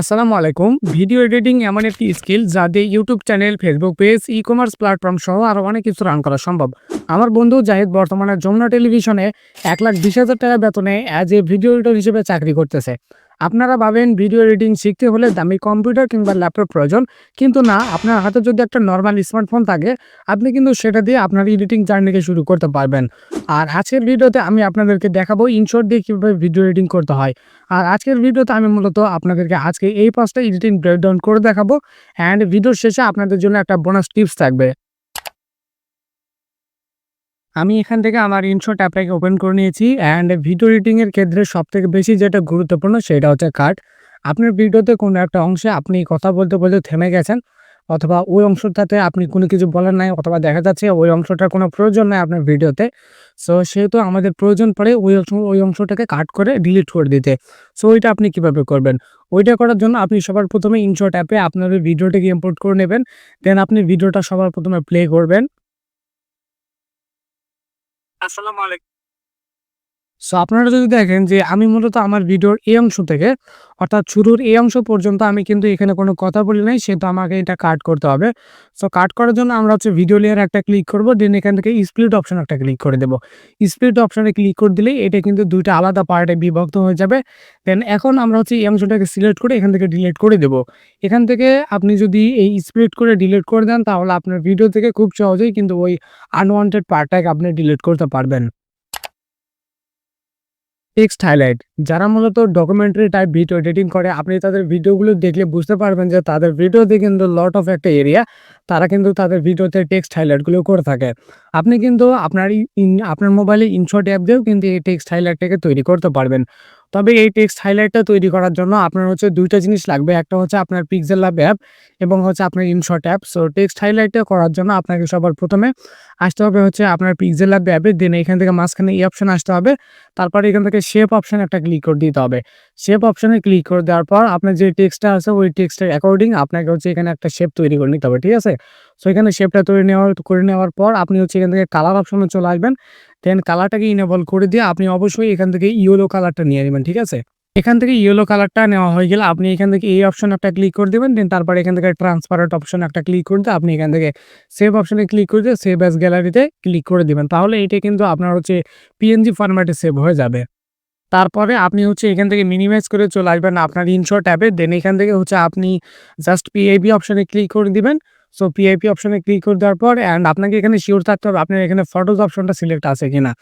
আসসালামু আলাইকুম। Video editing এমন একটি স্কিল যা দিয়ে YouTube channel, Facebook page e commerce platform সহ আরও অনেক কিছু রান করা সম্ভব। আমার বন্ধু জাহিদ বর্তমানে যমুনা টেলিভিশনে এক লাখ বিশ হাজার টাকা বেতনে অ্যাজ এ ভিডিও এডিটর হিসেবে চাকরি করতেছে। আপনারা ভাবেন ভিডিও এডিটিং শিখতে হলে দামি কম্পিউটার কিংবা ল্যাপটপ প্রয়োজন, কিন্তু না, আপনার হাতে যদি একটা নর্মাল স্মার্টফোন থাকে, আপনি কিন্তু সেটা দিয়ে আপনার এডিটিং জার্নিকে শুরু করতে পারবেন। আর আজকের ভিডিওতে আমি আপনাদেরকে দেখাবো ইনশর্ট দিয়ে কীভাবে ভিডিও এডিটিং করতে হয়। আর আজকের ভিডিওতে আমি মূলত আপনাদেরকে আজকে এই পাঁচটা এডিটিং ব্রেকডাউন করে দেখাবো অ্যান্ড ভিডিওর শেষে আপনাদের জন্য একটা বোনাস টিপস থাকবে। আমি এখান থেকে আমার ইনশর্ট অ্যাপটাকে ওপেন করে নিয়েছি অ্যান্ড ভিডিও এডিটিংয়ের ক্ষেত্রে সব থেকে বেশি যেটা গুরুত্বপূর্ণ সেটা হচ্ছে কাট আপনার ভিডিওতে কোনো একটা অংশে আপনি কথা বলতে বলতে থেমে গেছেন অথবা ওই অংশটাতে আপনি কোনো কিছু বলার নাই অথবা দেখা যাচ্ছে ওই অংশটার কোনো প্রয়োজন নাই আপনার ভিডিওতে সো সেহেতু আমাদের প্রয়োজন পড়ে ওই অংশ, ওই অংশটাকে কাট করে ডিলিট করে দিতে। সো ওইটা আপনি কীভাবে করবেন? ওইটা করার জন্য আপনি সবার প্রথমে ইনশর্ট অ্যাপে আপনার ওই ভিডিওটাকে ইম্পোর্ট করে নেবেন দেন আপনি ভিডিওটা সবার প্রথমে প্লে করবেন। আসসালামু আলাইকুম। সো আপনারা যদি দেখেন যে আমি মূলত আমার ভিডিওর এই অংশ থেকে, অর্থাৎ শুরুর এই অংশ পর্যন্ত আমি কিন্তু এখানে কোনো কথা বলি নাই সেহেতু আমাকে এটা কাট করতে হবে। সো কাট করার জন্য আমরা হচ্ছে ভিডিও লেয়ার একটা ক্লিক করব দেন এখান থেকে স্প্লিট অপশন একটা ক্লিক করে দেবো। স্প্লিট অপশনে ক্লিক করে দিলে এটা কিন্তু দুইটা আলাদা পার্টে বিভক্ত হয়ে যাবে। দেন এখন আমরা হচ্ছে এই অংশটাকে সিলেক্ট করে এখান থেকে ডিলিট করে দেবো। এখান থেকে আপনি যদি এই স্প্লিট করে ডিলিট করে দেন, তাহলে আপনার ভিডিও থেকে খুব সহজেই কিন্তু ওই আনওয়ান্টেড পার্টটাকে আপনি ডিলিট করতে পারবেন। টেক্সট হাইলাইট যারা মূলত ডকুমেন্টারি টাইপ ভিডিও এডিটিং করে, আপনি তাদের ভিডিওগুলো দেখলে বুঝতে পারবেন যে তাদের ভিডিওতে কিন্তু লট অফ একটা এরিয়া তারা কিন্তু তাদের ভিডিওতে টেক্সট হাইলাইটগুলো করে থাকে। আপনি কিন্তু আপনার আপনার মোবাইলে ইনশর্ট অ্যাপ দিয়েও কিন্তু এই টেক্সট হাইলাইটটাকে তৈরি করতে পারবেন। তবে এই টেক্সট হাইলাইটটা তৈরি করার জন্য আপনার হচ্ছে দুইটা জিনিস লাগবে। একটা হচ্ছে আপনার পিক্সেল ল্যাব অ্যাপ এবং হচ্ছে আপনার ইনশর্ট অ্যাপ সো টেক্সট হাইলাইটটা করার জন্য আপনাকে সবার প্রথমে আসতে হবে হচ্ছে আপনার পিক্সেল ল্যাব অ্যাপে দেন এখান থেকে মাঝখানে এই অপশন আসতে হবে। তারপরে এখান থেকে শেপ অপশন একটা ক্লিক করে দিতে হবে। শেপ অপশনে ক্লিক করে দেওয়ার পর আপনার যে টেক্সটটা আছে, ওই টেক্সটের অ্যাকর্ডিং আপনাকে হচ্ছে এখানে একটা শেপ তৈরি করে নিতে হবে, ঠিক আছে? সো এখানে শেপটা তৈরি নেওয়ার, করে নেওয়ার পর আপনি হচ্ছে এখান থেকে কালার অপশনে চলে আসবেন। দেন কালারটাকে ইনেবল করে দিয়ে আপনি অবশ্যই এখান থেকে ইয়েলো কালারটা নিয়ে নেবেন, ঠিক আছে? এখান থেকে ইয়েলো কালারটা নেওয়া হয়ে গেলে আপনি এখান থেকে এই অপশন একটা ক্লিক করে দেবেন। দেন তারপরে এখান থেকে ট্রান্সপারেন্ট অপশন একটা ক্লিক করে দিয়ে আপনি এখান থেকে সেভ অপশনে ক্লিক করে দিয়ে সেভ অ্যাজ গ্যালারিতে ক্লিক করে দিবেন। তাহলে এটা কিন্তু আপনার হচ্ছে পিএনজি ফরম্যাটে সেভ হয়ে যাবে। তারপরে আপনি হচ্ছে এখান থেকে মিনিমাইজ করে চলে আসবেন আপনার ইনশর্ট ট্যাবে দেন এখান থেকে হচ্ছে আপনি জাস্ট পিআইপি অপশানে ক্লিক করে দিবেন। সো পিআইপি অপশানে ক্লিক করে দেওয়ার পর অ্যান্ড আপনাকে এখানে শিওর থাকতে হবে আপনার এখানে ফটোজ অপশনটা সিলেক্ট আছে কিনা।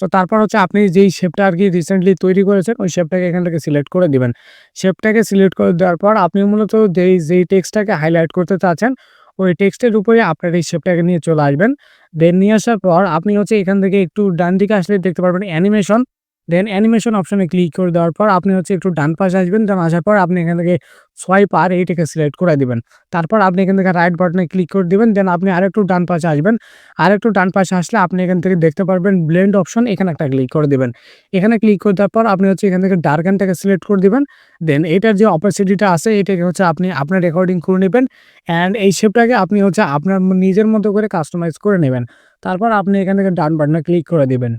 তো তারপর হচ্ছে আপনি যেই শেপটা আর কি রিসেন্টলি তৈরি করেছেন, ওই শেপটাকে এখান থেকে সিলেক্ট করে দিবেন। শেপটাকে সিলেক্ট করে দেওয়ার পর আপনি মূলত যেই যেই টেক্সটটাকে হাইলাইট করতে চাচ্ছেন, ওই টেক্সটের উপরে আপনার এই শেপটাকে নিয়ে চলে আসবেন। দেন নিয়ে আসার পর আপনি হচ্ছে এখান থেকে একটু ডান দিকে আসলে দেখতে পারবেন অ্যানিমেশন দেন অ্যানিমেশন অপশনে ক্লিক করে দেওয়ার পর আপনি হচ্ছে একটু ডান পাশে আসবেন। ডান আসার পর আপনি এখান থেকে সোয়াইপ আর এইটাকে সিলেক্ট করে দিবেন। তারপর আপনি এখান থেকে রাইট বাটনে ক্লিক করে দিবেন। দেন আপনি আরেকটু ডান পাশে আসবেন। আরেকটু ডান পাশে আসলে আপনি এখান থেকে দেখতে পারবেন ব্লেন্ড অপশন এখানে একটা ক্লিক করে দেবেন। এখানে ক্লিক করে দেওয়ার পর আপনি হচ্ছে এখান থেকে ডার্ক অ্যান্ডটাকে সিলেক্ট করে দিবেন। দেন এটার যে অপারচুনিটিটা আছে, এটাকে হচ্ছে আপনি আপনার রেকর্ডিং করে নেবেন। অ্যান্ড এই শেপটাকে আপনি হচ্ছে আপনার নিজের মতো করে কাস্টমাইজ করে নেবেন। তারপর আপনি এখান থেকে ডান বাটনে ক্লিক করে দিবেন।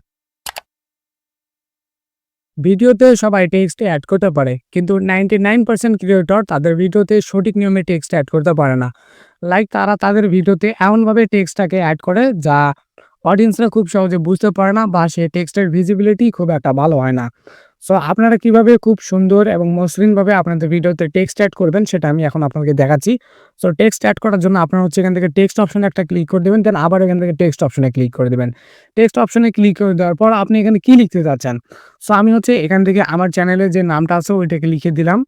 ভিডিওতে সবাই টেক্সট অ্যাড করতে পারে, কিন্তু নাইনটি নাইন পার্সেন্ট ক্রিয়েটর তাদের ভিডিওতে সঠিক নিয়মে টেক্সট অ্যাড করতে পারে না। লাইক, তারা তাদের ভিডিওতে এমনভাবে টেক্সটটাকে অ্যাড করে যা অডিয়েন্সরা খুব সহজে বুঝতে পারে না বা সে টেক্সটের ভিজিবিলিটি খুব একটা ভালো হয় না। সো আপনারা কীভাবে খুব সুন্দর এবং মসৃণভাবে আপনাদের ভিডিওতে টেক্সট অ্যাড করবেন সেটা আমি এখন আপনাকে দেখাচ্ছি। সো টেক্সট অ্যাড করার জন্য আপনারা হচ্ছে এখান থেকে টেক্সট অপশনে একটা ক্লিক করে দেবেন দেন আবার এখান থেকে টেক্সট অপশনে ক্লিক করে দেবেন। টেক্সট অপশনে ক্লিক করে দেওয়ার পর আপনি এখানে কি লিখতে চাচ্ছেন? সো আমি হচ্ছে এখান থেকে আমার চ্যানেলে যে নামটা আছে ওইটাকে লিখে দিলাম।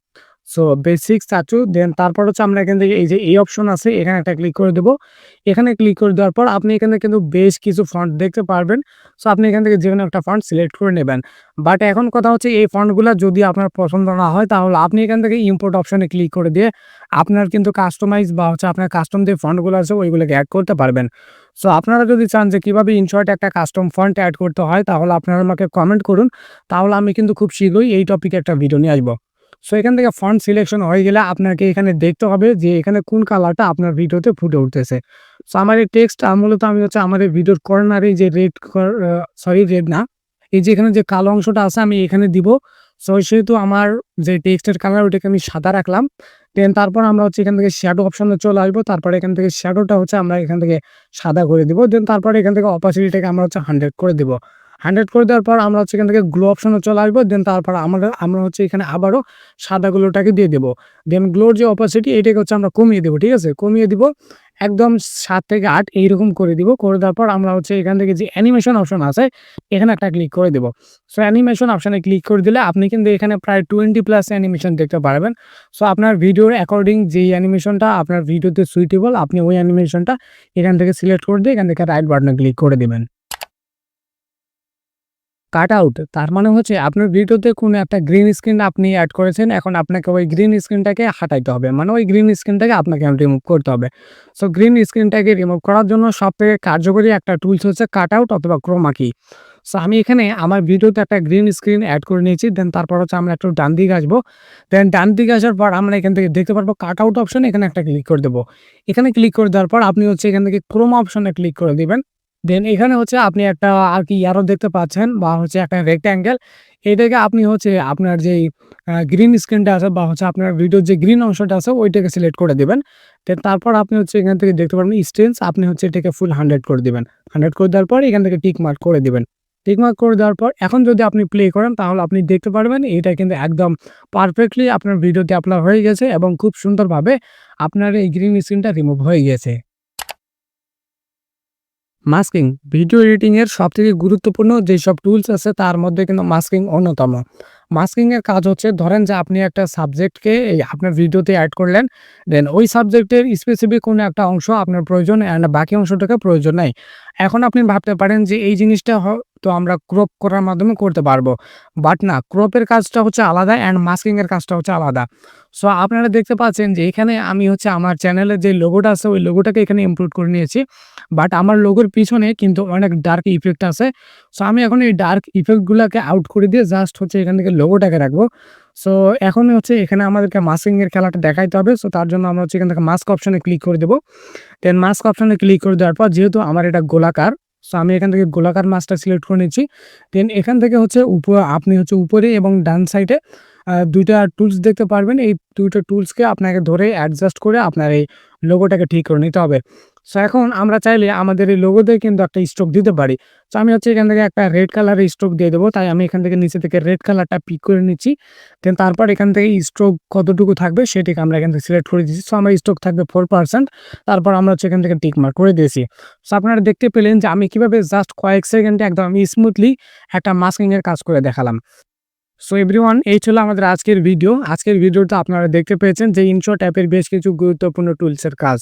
সো বেসিক চাচু দেন তারপর হচ্ছে আমরা এখান থেকে এই যে এই অপশন আছে, এখানে একটা ক্লিক করে দেবো। এখানে ক্লিক করে দেওয়ার পর আপনি এখানে কিন্তু বেশ কিছু ফন্ট দেখতে পারবেন। সো আপনি এখান থেকে যে কোনো একটা ফন্ট সিলেক্ট করে নেবেন। বাট এখন কথা হচ্ছে এই ফন্টগুলো যদি আপনার পছন্দ না হয়, তাহলে আপনি এখান থেকে ইম্পোর্ট অপশনে ক্লিক করে দিয়ে আপনার কিন্তু কাস্টমাইজ বা হচ্ছে আপনার কাস্টম যে ফন্টগুলো আছে, ওইগুলোকে অ্যাড করতে পারবেন। সো আপনারা যদি চান যে কীভাবে ইনশর্ট একটা কাস্টম ফন্ট অ্যাড করতে হয়, তাহলে আপনারা আমাকে কমেন্ট করুন। তাহলে আমি কিন্তু খুব শীঘ্রই এই টপিকে একটা ভিডিও নিয়ে আসব। সো এখান থেকে ফন্ট সিলেকশন হয়ে গেলে আপনাকে এখানে দেখতে হবে যে এখানে কোন কালারটা আপনার ভিডিওতে ফুটে উঠতেছে। সো আমার এই টেক্সট মূলত আমি হচ্ছে আমাদের ভিডিওর কর্নারে যে রেড সরি রেড না, এই যে এখানে যে কালো অংশটা আছে আমি এখানে দিব। সো সেহেতু আমার যে টেক্সটের কালার ওটাকে আমি সাদা রাখলাম। দেন তারপর আমরা হচ্ছে এখান থেকে শ্যাডো অপশানে চলে আসব। তারপরে এখান থেকে শ্যাডোটা হচ্ছে আমরা এখান থেকে সাদা করে দিব। দেন তারপরে এখান থেকে অপাসিটিটাকে আমরা হচ্ছে হান্ড্রেড করে দিব। হান্ড্রেড করে দেওয়ার পর আমরা হচ্ছে এখান থেকে গ্লো অপশনে চলে আসব দেন তারপর আমরা আমরা হচ্ছে এখানে আবারও সাদা গ্লোটাকে দিয়ে দেবো। দেন গ্লোর যে অপাসিটি এটাকে হচ্ছে আমরা কমিয়ে দেবো, ঠিক আছে? কমিয়ে দিব, একদম সাত থেকে আট এইরকম করে দিব। করে দেওয়ার পর আমরা হচ্ছে এখান থেকে যে অ্যানিমেশন অপশন আছে, এখানে একটা ক্লিক করে দেবো। সো অ্যানিমেশন অপশানে ক্লিক করে দিলে আপনি কিন্তু এখানে প্রায় টোয়েন্টি প্লাস অ্যানিমেশন দেখতে পারবেন। সো আপনার ভিডিওর অ্যাকর্ডিং যেই অ্যানিমেশনটা আপনার ভিডিওতে সুইটেবল আপনি ওই অ্যানিমেশনটা এখান থেকে সিলেক্ট করে দিয়ে এখান থেকে রাইট বাটনে ক্লিক করে দেবেন। Cut out. তার মানে হচ্ছে আপনার ভিডিওতে কোনো একটা গ্রিন স্ক্রিন আপনি অ্যাড করেছেন, এখন আপনাকে ওই গ্রিন স্ক্রিনটাকে হাঁটাইতে হবে। মানে ওই গ্রিন স্ক্রিনটাকে আপনাকে রিমুভ করতে হবে। সো গ্রিন স্ক্রিনটাকে রিমুভ করার জন্য সব থেকে কার্যকরী একটা টুলস হচ্ছে কাট আউট অথবা ক্রোমাকি সো আমি এখানে আমার ভিডিওতে একটা গ্রিন স্ক্রিন অ্যাড করে নিয়েছি দেন তারপর হচ্ছে আমরা একটু ডান দিকে আসব। দেন ডান দিকে আসার পর আমরা এখান থেকে দেখতে পারব কাট আউট অপশন এখানে একটা ক্লিক করে দেবো। এখানে ক্লিক করে দেওয়ার পর আপনি হচ্ছে এখান থেকে ক্রোমা অপশনে ক্লিক করে দিবেন। দেন এখানে হচ্ছে আপনি একটা আর কি অ্যারো দেখতে পাচ্ছেন বা হচ্ছে একটা রেক্ট্যাঙ্গেল এটাকে আপনি হচ্ছে আপনার যেই গ্রিন স্ক্রিনটা আছে বা হচ্ছে আপনার ভিডিওর যে গ্রিন অংশটা আছে ওইটাকে সিলেক্ট করে দেবেন। দেন তারপর আপনি হচ্ছে এখান থেকে দেখতে পারবেন স্টেন্স আপনি হচ্ছে এটাকে ফুল হান্ড্রেড করে দিবেন। হান্ড্রেড করে দেওয়ার পর এখান থেকে টিক মার্ক করে দিবেন। টিক মার্ক করে দেওয়ার পর এখন যদি আপনি প্লে করেন তাহলে আপনি দেখতে পারবেন এটা কিন্তু একদম পারফেক্টলি আপনার ভিডিওতে আপলোড হয়ে গেছে এবং খুব সুন্দরভাবে আপনার এই গ্রিন স্ক্রিনটা রিমুভ হয়ে গেছে। মাস্কিং ভিডিও এডিটিংয়ের সবথেকে গুরুত্বপূর্ণ যেসব টুলস আছে তার মধ্যে কিন্তু মাস্কিং অন্যতম। মাস্কিংয়ের কাজ হচ্ছে, ধরেন যে আপনি একটা সাবজেক্টকে এই আপনার ভিডিওতে অ্যাড করলেন দেন ওই সাবজেক্টের স্পেসিফিক কোনো একটা অংশ আপনার প্রয়োজন অ্যান্ড বাকি অংশটাকে প্রয়োজন নেই। এখন আপনি ভাবতে পারেন যে এই জিনিসটা তো আমরা ক্রপ করার মাধ্যমে করতে পারব। বাট না ক্রপের কাজটা হচ্ছে আলাদা অ্যান্ড মাস্কিংয়ের কাজটা হচ্ছে আলাদা। সো আপনারা দেখতে পাচ্ছেন যে এখানে আমি হচ্ছে আমার চ্যানেলের যে লোগোটা আছে, ওই লোগোটাকে এখানে ইমপ্রুভ করে নিয়েছি। বাট আমার লোগোর পিছনে কিন্তু অনেক ডার্ক ইফেক্ট আছে। সো আমি এখন এই ডার্ক ইফেক্টগুলোকে আউট করে দিয়ে জাস্ট হচ্ছে এখান থেকে লোগোটাকে রাখব। সো এখন হচ্ছে এখানে আমাদেরকে মাস্কিংয়ের খেলাটা দেখাইতে হবে। সো তার জন্য আমরা হচ্ছে এখান থেকে মাস্ক অপশানে ক্লিক করে দেবো। দেন মাস্ক অপশানে ক্লিক করে দেওয়ার পর যেহেতু আমার এটা গোলাকার সো আমি এখান থেকে গোলাকার মাছটা সিলেক্ট করে নিচ্ছি। দেন এখান থেকে হচ্ছে উপর, আপনি হচ্ছে উপরে এবং ডান সাইডে দুইটা টুলস দেখতে পারবেন। এই দুইটা টুলসকে আপনাকে ধরে অ্যাডজাস্ট করে আপনার এই লোগোটাকে ঠিক করে নিতে হবে। সো এখন আমরা চাইলে আমাদের এই লোগোতে কিন্তু একটা স্ট্রোক দিতে পারি। তো আমি হচ্ছে এখান থেকে একটা রেড কালারের স্ট্রোক দিয়ে দেবো। তাই আমি এখান থেকে নিচে থেকে রেড কালারটা পিক করে নিচ্ছি। দেন তারপর এখান থেকে স্ট্রোক কতটুকু থাকবে সেটিকে আমরা এখান থেকে সিলেক্ট করে দিচ্ছি। সো আমার স্ট্রোক থাকবে ফোর পার্সেন্ট তারপর আমরা হচ্ছে এখান থেকে টিক মার্ক করে দিয়েছি। সো আপনারা দেখতে পেলেন যে আমি কীভাবে জাস্ট কয়েক সেকেন্ডে একদম স্মুথলি একটা মাস্কিংয়ের কাজ করে দেখালাম। সো এভরিওয়ান এই ছিল আমাদের আজকের ভিডিও আজকের ভিডিওটা আপনারা দেখতে পেয়েছেন যে ইনশর্ট অ্যাপের বেশ কিছু গুরুত্বপূর্ণ টুলসের কাজ।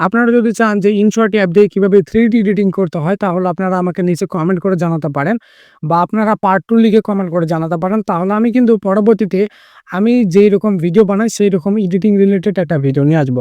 আপনারা যদি চান যে ইনশর্ট অ্যাপ দিয়ে কীভাবে থ্রি ডি এডিটিং করতে হয়, তাহলে আপনারা আমাকে নিচে কমেন্ট করে জানাতে পারেন বা আপনারা পার্ট টু লিখে কমেন্ট করে জানাতে পারেন। তাহলে আমি কিন্তু পরবর্তীতে আমি যেই রকম ভিডিও বানাই, সেই রকম এডিটিং রিলেটেড একটা ভিডিও নিয়ে আসব।